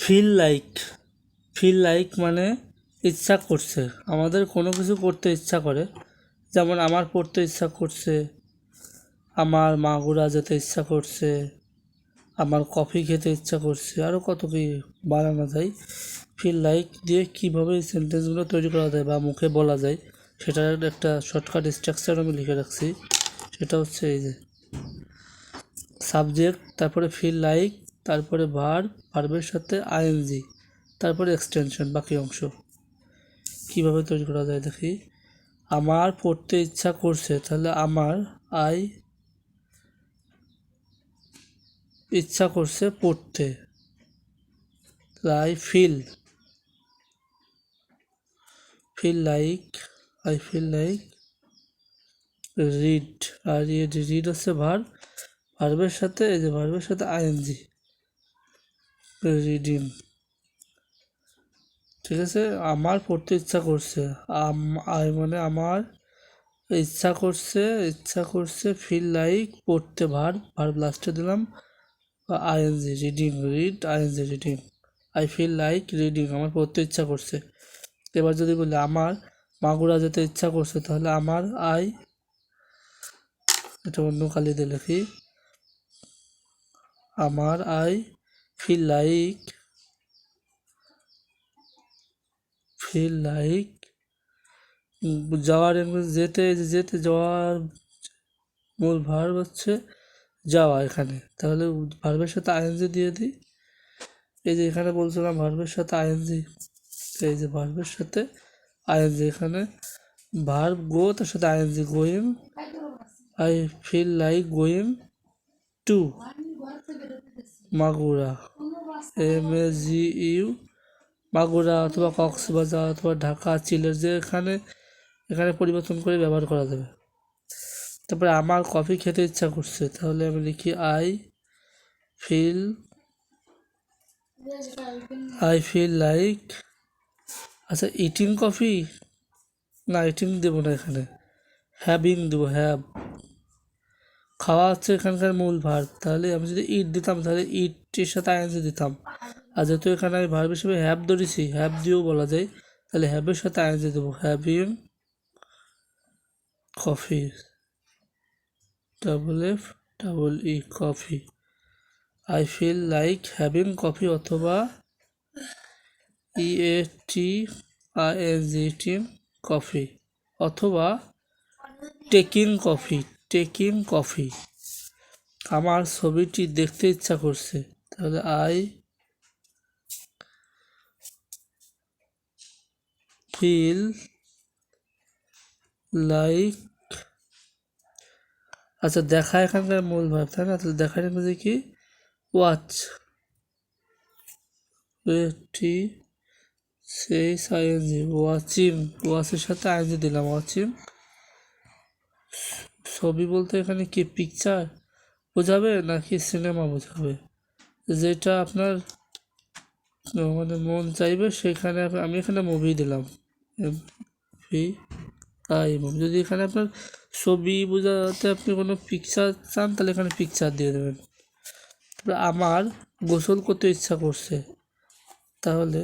Feel like feel like মানে ইচ্ছা করছে। আমাদের কোনো কিছু করতে ইচ্ছা করে। যেমন আমার পড়তে ইচ্ছা করছে, আমার মাগুরা যেতে ইচ্ছা করছে, আমার কফি খেতে ইচ্ছা করছে আরও কত কি বানানো যায়। ফিল লাইক দিয়ে কীভাবে এই সেন্টেন্সগুলো তৈরি করা যায় বা মুখে বলা যায়, সেটার একটা শর্টকাট স্ট্রাকচার আমি লিখে রাখছি। সেটা হচ্ছে এই যে সাবজেক্ট তারপরে ফিল লাইক তারপরে ভার ভার্বের সাথে আইএনজি তারপরে এক্সটেনশন বাকি অংশ। কীভাবে তৈরি করা যায় দেখি? আমার পড়তে ইচ্ছা করছে, তাহলে আমার আই ইচ্ছা করছে পড়তে। I feel feel like I feel like read R read হচ্ছে ভার ভার্বের সাথে, এই যে ভার্বের সাথে আইএনজি রিডিং ঠিক আছে? আমার পড়তে ইচ্ছা করছে। মানে আমার ইচ্ছা করছে ইচ্ছা করছে ফিল লাইক পড়তে ভার ভার লাস্টে দিলাম। ING reading read ING reading I feel like reading আমার পড়তে ইচ্ছা করছে। এবার যদি বলি আমার, মাগুরা যেতে ইচ্ছা করছে, তাহলে আমার আই এটা অন্য কালি দিয়ে লিখি। আমার I feel like feel like যাওয়ার যেতে যেতে যাওয়ার মূল ভার্ব হচ্ছে যাওয়া এখানে। তাহলে ভার্বের সাথে আইএনজি দিয়ে দিই। এই যে এখানে বলছিলাম ভার্বের সাথে আইএনজি এই যে ভার্বের সাথে আইএনজি এখানে। ভার্ব গো তার সাথে ING going I feel like going to Magura M A G U Magura অথবা কক্সবাজার অথবা ঢাকা চিলের যে এখানে এখানে পরিবর্তন করে ব্যবহার করা যাবে। তারপরে আমার কফি খেতে ইচ্ছা করছে, তাহলে আমি লিখি I feel I feel like আচ্ছা ইটিং কফি না ইটিং দেবো না এখানে। হ্যাভিং দেবো হ্যাভ খাওয়া হচ্ছে এখানকার মূল ভার তাহলে আমি যদি ইট দিতাম, তাহলে ইটের সাথে আইএনজি দিতাম। আর যেহেতু এখানে আমি ভার্ব হিসেবে হ্যাভ ধরেছি হ্যাভ দিয়েও বলা যায়, তাহলে হ্যাভের সাথে আইএনজি দেবো। Having coffee double F double E coffee I feel like having coffee অথবা E A T I N G T coffee অথবা টেকিং কফি টেকিং কফি আমার ছবিটি দেখতে ইচ্ছা করছে। তাহলে আই ফিল লাইক আচ্ছা দেখা এখানকার মূল ভাব, তাই না? তাহলে দেখার মধ্যে কি ওয়াচ টি সেই আইএনজি ওয়াচিং ওয়াচের সাথে আইএনজি দিলাম ওয়াচিং ছবি বলতে এখানে কি পিকচার বোঝাবে নাকি সিনেমা বোঝাবে? যেটা আপনার মানে মন চাইবে সেখানে আমি এখানে মুভি দিলাম। ভি আই মুভি যদি এখানে আপনার ছবি বোঝাতে আপনি কোনো পিকচার চান, তাহলে এখানে পিকচার দিয়ে দেবেন। আমার গোসল করতে ইচ্ছা করছে, তাহলে